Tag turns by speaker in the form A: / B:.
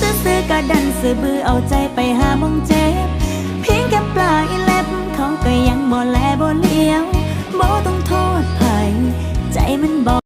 A: ซื้อก็ดันซื้อบือเอาใจไปหามองเจ็บ เพียงแค่ปลายเล็บเขาก็ยังบ่แลบ่เลี้ยวบ่ต้องโทษภัยใจมันบอก